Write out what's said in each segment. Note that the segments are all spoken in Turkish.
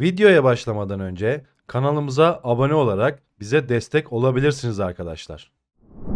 Videoya başlamadan önce kanalımıza abone olarak bize destek olabilirsiniz arkadaşlar.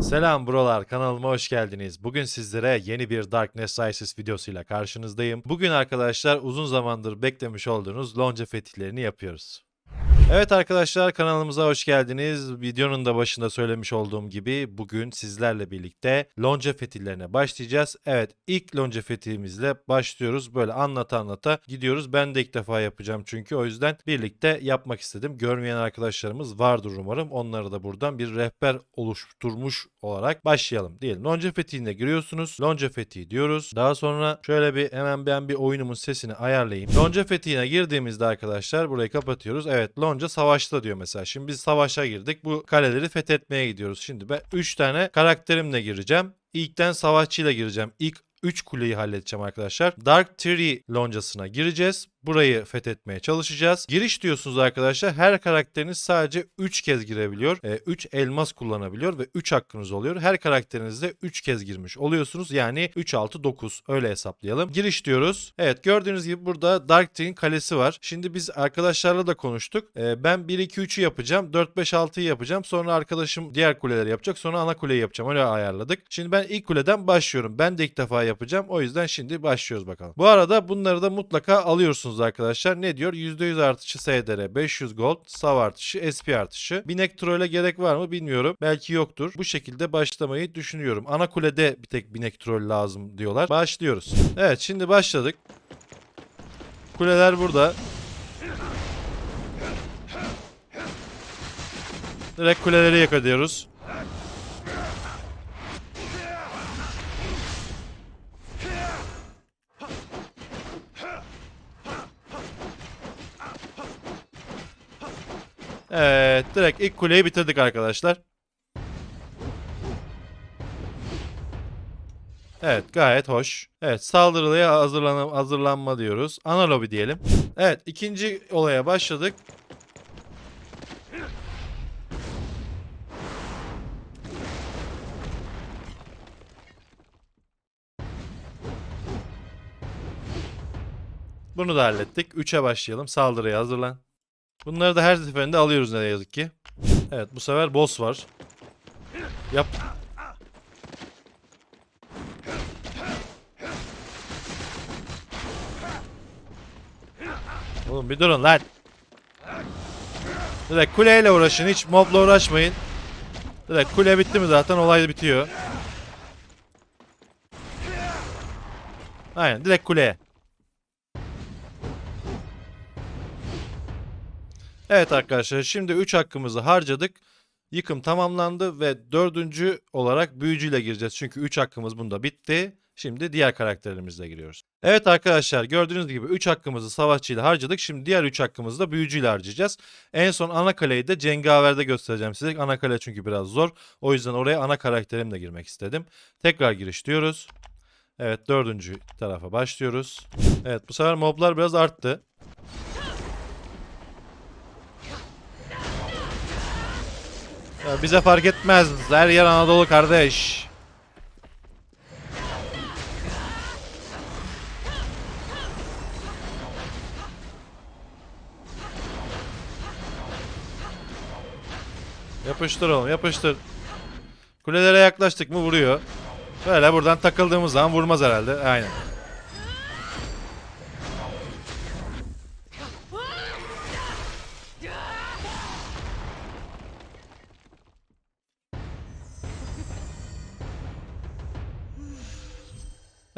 Selam brolar kanalıma hoş geldiniz. Bugün sizlere yeni bir Darkness Rises videosuyla karşınızdayım. Bugün arkadaşlar uzun zamandır beklemiş olduğunuz lonca fetihlerini yapıyoruz. Evet arkadaşlar kanalımıza hoş geldiniz. Videonun da başında söylemiş olduğum gibi bugün sizlerle birlikte lonca fetihlerine başlayacağız. Evet ilk lonca fetihimizle başlıyoruz. Böyle anlata anlata gidiyoruz. Ben de ilk defa yapacağım çünkü o yüzden birlikte yapmak istedim. Görmeyen arkadaşlarımız vardır umarım. Onları da buradan bir rehber oluşturmuş olarak başlayalım diyelim. Lonca fetihine giriyorsunuz. Lonca fetihi diyoruz. Daha sonra şöyle bir hemen ben bir oyunumun sesini ayarlayayım. Lonca fetihine girdiğimizde arkadaşlar burayı kapatıyoruz. Evet Lonca savaşta diyor mesela. Şimdi biz savaşa girdik. Bu kaleleri fethetmeye gidiyoruz. Şimdi ben 3 tane karakterimle gireceğim. İlkten savaşçıyla gireceğim. İlk 3 kuleyi halledeceğim arkadaşlar. Dark Tree loncasına gireceğiz. Burayı fethetmeye çalışacağız. Giriş diyorsunuz arkadaşlar. Her karakteriniz sadece 3 kez girebiliyor. 3 elmas kullanabiliyor ve 3 hakkınız oluyor. Her karakterinizde 3 kez girmiş oluyorsunuz. Yani 3 6 9 öyle hesaplayalım. Giriş diyoruz. Evet gördüğünüz gibi burada Dark Tree'in kalesi var. Şimdi biz arkadaşlarla da konuştuk. Ee, ben 1 2 3'ü yapacağım. 4 5 6'yı yapacağım. Sonra arkadaşım diğer kuleleri yapacak. Sonra ana kuleyi yapacağım. Öyle ayarladık. Şimdi ben ilk kuleden başlıyorum. Ben de ilk defa yapacağım. O yüzden şimdi başlıyoruz bakalım. Bu arada bunları da mutlaka alıyorsunuz arkadaşlar. Ne diyor? %100 artışı SDR, 500 gold, sav artışı, SP artışı. Binek trole gerek var mı bilmiyorum. Belki yoktur. Bu şekilde başlamayı düşünüyorum. Ana kulede bir tek binek troll lazım diyorlar. Başlıyoruz. Evet şimdi başladık. Kuleler burada. Direkt kuleleri yak Evet, direkt ilk kuleyi bitirdik arkadaşlar. Evet, gayet hoş. Evet, saldırıya hazırlan hazırlanma diyoruz. Ana lobi diyelim. Evet, ikinci olaya başladık. Bunu da hallettik. 3'e başlayalım. Saldırıya hazırlan. Bunları da her seferinde alıyoruz ne yazık ki. Evet bu sefer boss var. Yap. Oğlum bir durun lan. Direkt kuleyle uğraşın hiç mobla uğraşmayın. Direkt kule bitti mi zaten olay bitiyor. Aynen direkt kuleye. Evet arkadaşlar şimdi 3 hakkımızı harcadık. Yıkım tamamlandı ve dördüncü olarak büyücüyle gireceğiz. Çünkü 3 hakkımız bunda bitti. Şimdi diğer karakterimizle giriyoruz. Evet arkadaşlar gördüğünüz gibi 3 hakkımızı savaşçıyla harcadık. Şimdi diğer 3 hakkımızı da büyücüyle harcayacağız. En son ana kaleyi de cengaverde göstereceğim size. Ana kale çünkü biraz zor. O yüzden oraya ana karakterimle girmek istedim. Tekrar giriş diyoruz. Evet dördüncü tarafa başlıyoruz. Evet bu sefer moblar biraz arttı. Ya bize fark etmez. Her yer Anadolu kardeş. Yapıştır oğlum yapıştır. Kulelere yaklaştık mı vuruyor. Böyle buradan takıldığımız zaman vurmaz herhalde. Aynen.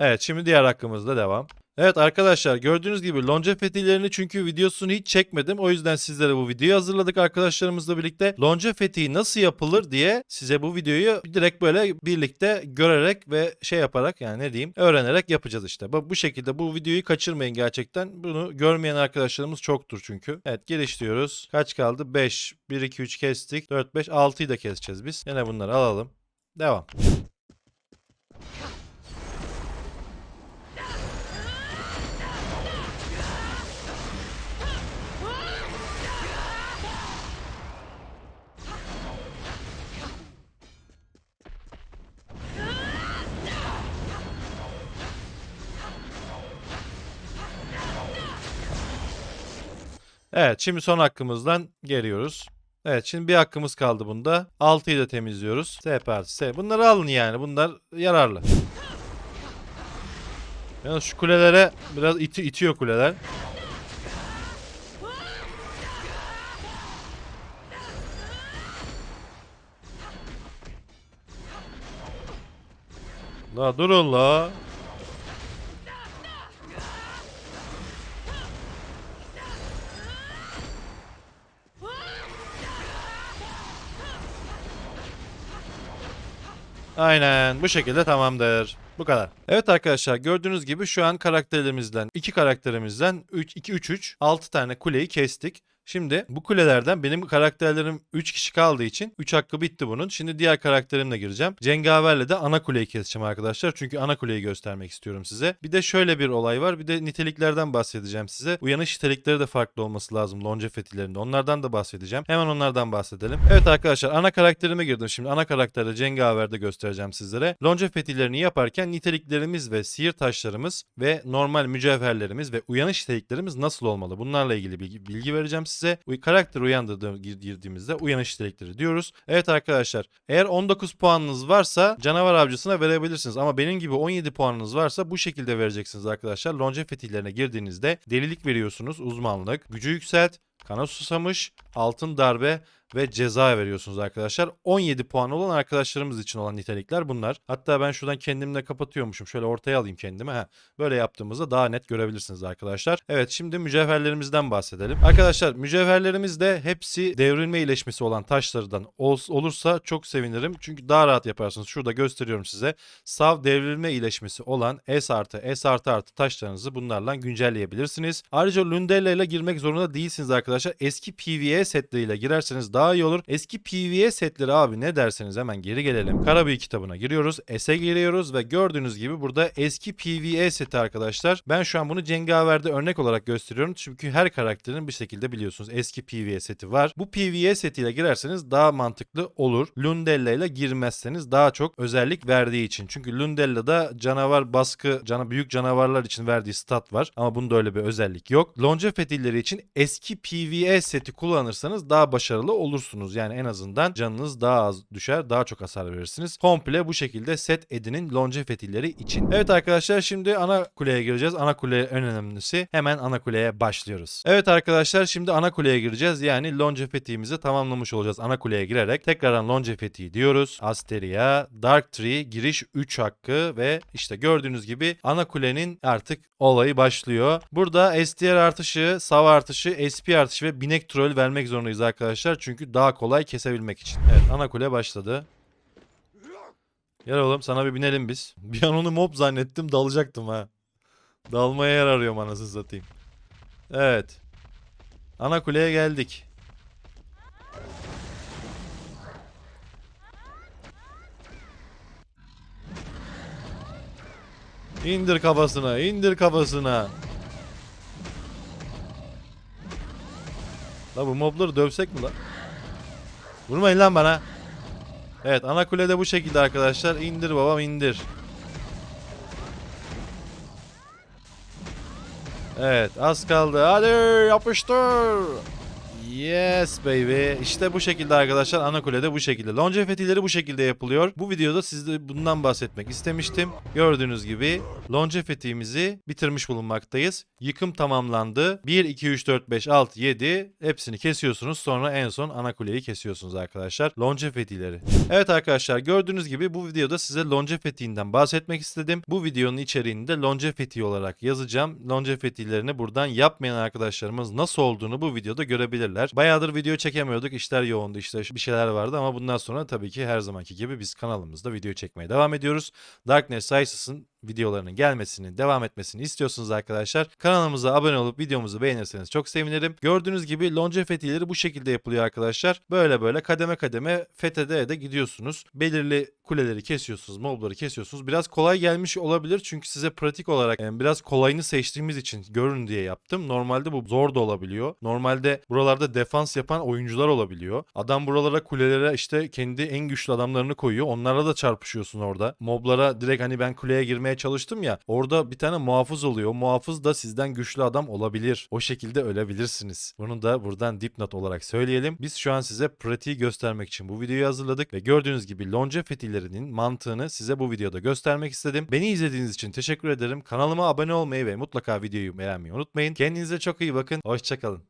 Evet şimdi diğer hakkımızda devam. Evet arkadaşlar gördüğünüz gibi lonca fetihlerini çünkü videosunu hiç çekmedim. O yüzden sizlere bu videoyu hazırladık arkadaşlarımızla birlikte. Lonca fetihi nasıl yapılır diye size bu videoyu direkt böyle birlikte görerek ve şey yaparak yani ne diyeyim öğrenerek yapacağız işte. Bu bu şekilde bu videoyu kaçırmayın gerçekten. Bunu görmeyen arkadaşlarımız çoktur çünkü. Evet geliş diyoruz. Kaç kaldı? 5. 1 2 3 kestik. 4 5 6'yı da keseceğiz biz. Yine bunları alalım. Devam. Evet şimdi son hakkımızdan geliyoruz. Evet şimdi bir hakkımız kaldı bunda. 6'yı da temizliyoruz. S parti S. Bunları alın yani. Bunlar yararlı. Yalnız şu kulelere biraz iti, itiyor kuleler. La durun la. Aynen bu şekilde tamamdır. Bu kadar. Evet arkadaşlar gördüğünüz gibi şu an karakterlerimizden iki karakterimizden 3 2 3 3 6 tane kuleyi kestik. Şimdi bu kulelerden benim karakterlerim 3 kişi kaldığı için 3 hakkı bitti bunun. Şimdi diğer karakterimle gireceğim. Cengaverle de ana kuleyi keseceğim arkadaşlar. Çünkü ana kuleyi göstermek istiyorum size. Bir de şöyle bir olay var. Bir de niteliklerden bahsedeceğim size. Uyanış nitelikleri de farklı olması lazım longevitilerinde. Onlardan da bahsedeceğim. Hemen onlardan bahsedelim. Evet arkadaşlar ana karakterime girdim. Şimdi ana karakterde Cengaver'de göstereceğim sizlere. Longevitilerini yaparken niteliklerimiz ve sihir taşlarımız ve normal mücevherlerimiz ve uyanış niteliklerimiz nasıl olmalı? Bunlarla ilgili bilgi, bilgi vereceğim size. Uy- Karakter girdiğimizde uyanış nitelikleri diyoruz. Evet arkadaşlar eğer 19 puanınız varsa canavar avcısına verebilirsiniz. Ama benim gibi 17 puanınız varsa bu şekilde vereceksiniz arkadaşlar. Longevitilerine girdiğinizde delilik veriyorsunuz uzmanlık, gücü yükselt, kana susamış, altın darbe ve ceza veriyorsunuz arkadaşlar. 17 puan olan arkadaşlarımız için olan nitelikler bunlar. Hatta ben şuradan kendimle kapatıyormuşum. Şöyle ortaya alayım kendimi. Ha, böyle yaptığımızda daha net görebilirsiniz arkadaşlar. Evet şimdi mücevherlerimizden bahsedelim. Arkadaşlar mücevherlerimiz de hepsi devrilme iyileşmesi olan taşlardan ol- olursa çok sevinirim. Çünkü daha rahat yaparsınız. Şurada gösteriyorum size. Sav devrilme iyileşmesi olan S artı S artı artı taşlarınızı bunlarla güncelleyebilirsiniz. Ayrıca Lundella ile girmek zorunda değilsiniz arkadaşlar. Eski PvE setleriyle girerseniz daha iyi olur. Eski PvE setleri abi ne derseniz hemen geri gelelim. Karabüyü kitabına giriyoruz. S'e giriyoruz ve gördüğünüz gibi burada eski PvE seti arkadaşlar. Ben şu an bunu Cengaver'de örnek olarak gösteriyorum. Çünkü her karakterin bir şekilde biliyorsunuz eski PvE seti var. Bu PvE setiyle girerseniz daha mantıklı olur. Lundella ile girmezseniz daha çok özellik verdiği için. Çünkü Lundella'da canavar baskı, cana büyük canavarlar için verdiği stat var. Ama bunda öyle bir özellik yok. Lonca için eski PvE seti kullanırsanız daha başarılı olursunuz. Yani en azından canınız daha az düşer, daha çok hasar verirsiniz. Komple bu şekilde set edinin lonca fetilleri için. Evet arkadaşlar şimdi ana kuleye gireceğiz. Ana kule en önemlisi. Hemen ana kuleye başlıyoruz. Evet arkadaşlar şimdi ana kuleye gireceğiz. Yani lonca fetihimizi tamamlamış olacağız ana kuleye girerek. Tekrardan lonca fetihi diyoruz. Asteria, Dark Tree, giriş 3 hakkı ve işte gördüğünüz gibi ana kulenin artık olayı başlıyor. Burada STR artışı, SAV artışı, SP artışı ve binek troll vermek zorundayız arkadaşlar. Çünkü daha kolay kesebilmek için. Evet ana kule başladı. Gel oğlum sana bir binelim biz. Bir an onu mob zannettim dalacaktım ha. Dalmaya yer arıyorum anasını satayım. Evet. Ana kuleye geldik. İndir kafasına, indir kafasına. La bu mobları dövsek mi lan? Vurmayın lan bana. Evet ana kulede bu şekilde arkadaşlar. İndir babam indir. Evet az kaldı. Hadi yapıştır. Yes baby. İşte bu şekilde arkadaşlar ana kulede bu şekilde. Longevitileri bu şekilde yapılıyor. Bu videoda sizde bundan bahsetmek istemiştim. Gördüğünüz gibi longevitimizi bitirmiş bulunmaktayız. Yıkım tamamlandı. 1, 2, 3, 4, 5, 6, 7 hepsini kesiyorsunuz. Sonra en son ana kuleyi kesiyorsunuz arkadaşlar. Longevitileri. Evet arkadaşlar gördüğünüz gibi bu videoda size longevitinden bahsetmek istedim. Bu videonun içeriğini de longevity olarak yazacağım. Longevitilerini buradan yapmayan arkadaşlarımız nasıl olduğunu bu videoda görebilirler. Bayağıdır video çekemiyorduk. İşler yoğundu. işte bir şeyler vardı ama bundan sonra tabii ki her zamanki gibi biz kanalımızda video çekmeye devam ediyoruz. Darkness Sices'ın videolarının gelmesini, devam etmesini istiyorsunuz arkadaşlar. Kanalımıza abone olup videomuzu beğenirseniz çok sevinirim. Gördüğünüz gibi longevitileri bu şekilde yapılıyor arkadaşlar. Böyle böyle kademe kademe fethede de gidiyorsunuz. Belirli kuleleri kesiyorsunuz, mobları kesiyorsunuz. Biraz kolay gelmiş olabilir çünkü size pratik olarak yani biraz kolayını seçtiğimiz için görün diye yaptım. Normalde bu zor da olabiliyor. Normalde buralarda defans yapan oyuncular olabiliyor. Adam buralara kulelere işte kendi en güçlü adamlarını koyuyor. Onlarla da çarpışıyorsun orada. Moblara direkt hani ben kuleye girmeye vermeye çalıştım ya. Orada bir tane muhafız oluyor. O muhafız da sizden güçlü adam olabilir. O şekilde ölebilirsiniz. Bunu da buradan dipnot olarak söyleyelim. Biz şu an size pratiği göstermek için bu videoyu hazırladık ve gördüğünüz gibi longevity'lerinin mantığını size bu videoda göstermek istedim. Beni izlediğiniz için teşekkür ederim. Kanalıma abone olmayı ve mutlaka videoyu beğenmeyi unutmayın. Kendinize çok iyi bakın. Hoşçakalın.